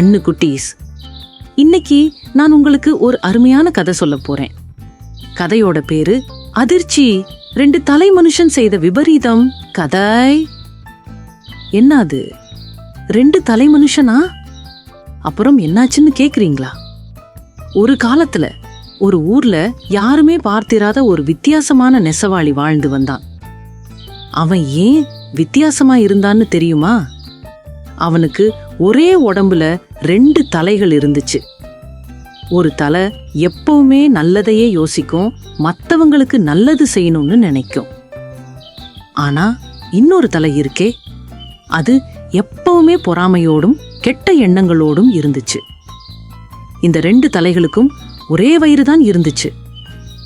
கண்ணு குட்டீஸ். இன்னைக்கு நான் உங்களுக்கு ஒரு அருமையான கதை சொல்ல போறேன். கதையோட பேரு அதிர்ச்சி. ரெண்டு தலை மனுஷன் செய்த விபரீதம் கதை. என்னது? ரெண்டு தலை மனுஷனா? அப்புறம் என்னாச்சுன்னு கேக்குறீங்களா? ஒரு காலத்துல ஒரு ஊர்ல யாருமே பார்த்திராத ஒரு வித்தியாசமான நெசவாளி வாழ்ந்து வந்தான். அவன் ஏன் வித்தியாசமா இருந்தான்னு தெரியுமா? அவனுக்கு ஒரே உடம்புல ரெண்டு தலைகள் இருந்துச்சு. ஒரு தலை எப்பவுமே நல்லதையே யோசிக்கும் மற்றவங்களுக்கு நல்லது செய்யணும்னு நினைக்கும். ஆனா இன்னொரு தலை இருக்கே அது எப்பவுமே பொறாமையோடும் கெட்ட எண்ணங்களோடும் இருந்துச்சு. இந்த ரெண்டு தலைகளுக்கும் ஒரே வயிறு தான் இருந்துச்சு.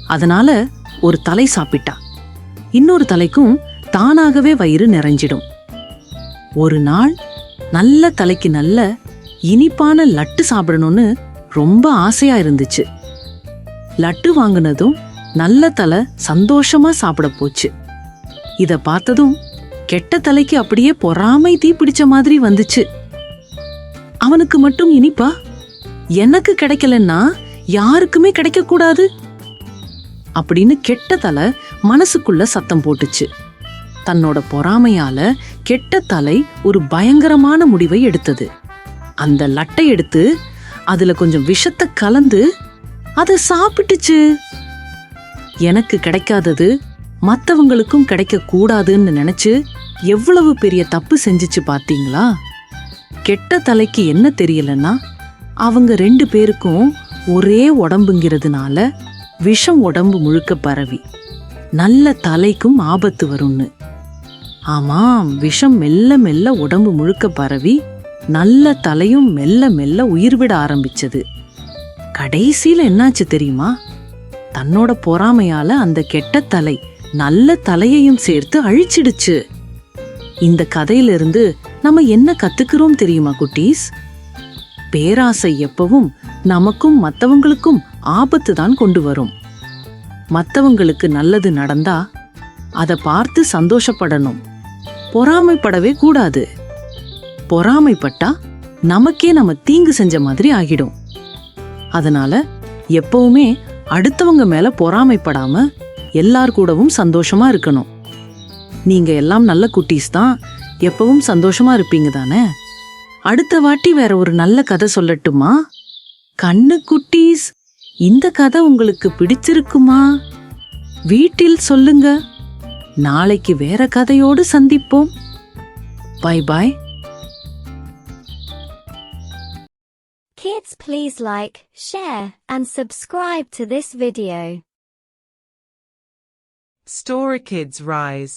அதனால ஒரு தலை சாப்பிட்டா இன்னொரு தலைக்கும் தானாகவே வயிறு நிறைஞ்சிடும். ஒரு நாள் நல்ல தலைக்கு நல்ல இனிப்பான லட்டு சாப்பிடணும்னு ரொம்ப ஆசையா இருந்துச்சு. லட்டு வாங்கினதும் நல்ல தலை சந்தோஷமா சாப்பிட போச்சு. இத பார்த்ததும் கெட்ட தலைக்கு அப்படியே பொறாமை தீ பிடிச்ச மாதிரி வந்துச்சு. அவனுக்கு மட்டும் இனிப்பா? எனக்கு கிடைக்கலன்னா யாருக்குமே கிடைக்க கூடாது? அப்படின்னு கெட்ட தலை மனசுக்குள்ள சத்தம் போட்டுச்சு. தன்னோட பொறாமையால கெட்ட தலை ஒரு பயங்கரமான முடிவை எடுத்தது. அந்த லட்டை எடுத்து அதுல கொஞ்சம் விஷத்தை கலந்து அதை சாப்பிட்டுச்சு. எனக்கு கிடைக்காதது மற்றவங்களுக்கும் கிடைக்க கூடாதுன்னு நினைச்சு எவ்வளவு பெரிய தப்பு செஞ்சிச்சு பார்த்தீங்களா கெட்ட தலைக்கு என்ன தெரியலன்னா அவங்க ரெண்டு பேருக்கும் ஒரே உடம்புங்கிறதுனால விஷம் உடம்பு முழுக்க பரவி. நல்ல தலைக்கும் ஆபத்து வரும்னு. ஆமாம் விஷம் மெல்ல மெல்ல உடம்பு முழுக்க பரவி நல்ல தலையும் மெல்ல மெல்ல உயிர் விட ஆரம்பிச்சது. கடைசியில் என்னாச்சு தெரியுமா? தன்னோட பொறாமையால அந்த கெட்ட தலை நல்ல தலையையும் சேர்த்து அழிச்சிடுச்சு. இந்த கதையிலிருந்து நம்ம என்ன கத்துக்கிறோம் தெரியுமா குட்டீஸ்? பேராசை எப்பவும் நமக்கும் மற்றவங்களுக்கும் ஆபத்து தான் கொண்டு வரும். மற்றவங்களுக்கு நல்லது நடந்தா அதை பார்த்து சந்தோஷப்படணும். பொறாமைப்படவே கூடாது. பொறாமைப்பட்டா நமக்கே நம்ம தீங்கு செஞ்ச மாதிரி ஆகிடும். அதனால எப்பவுமே அடுத்தவங்க மேல பொறாமைப்படாம எல்லார் கூடவும் சந்தோஷமா இருக்கணும். நீங்க எல்லாம் நல்ல குட்டீஸ் தான் எப்பவும் சந்தோஷமா இருப்பீங்க தானே? அடுத்த வாட்டி வேற ஒரு நல்ல கதை சொல்லட்டுமா? கண்ணு குட்டீஸ் இந்த கதை உங்களுக்கு பிடிச்சிருக்குமா? வீட்டில் சொல்லுங்க. நாளைக்கு வேற கதையோடு சந்திப்போம் bye bye Kids please like, share and subscribe to this video. Story Kids Rise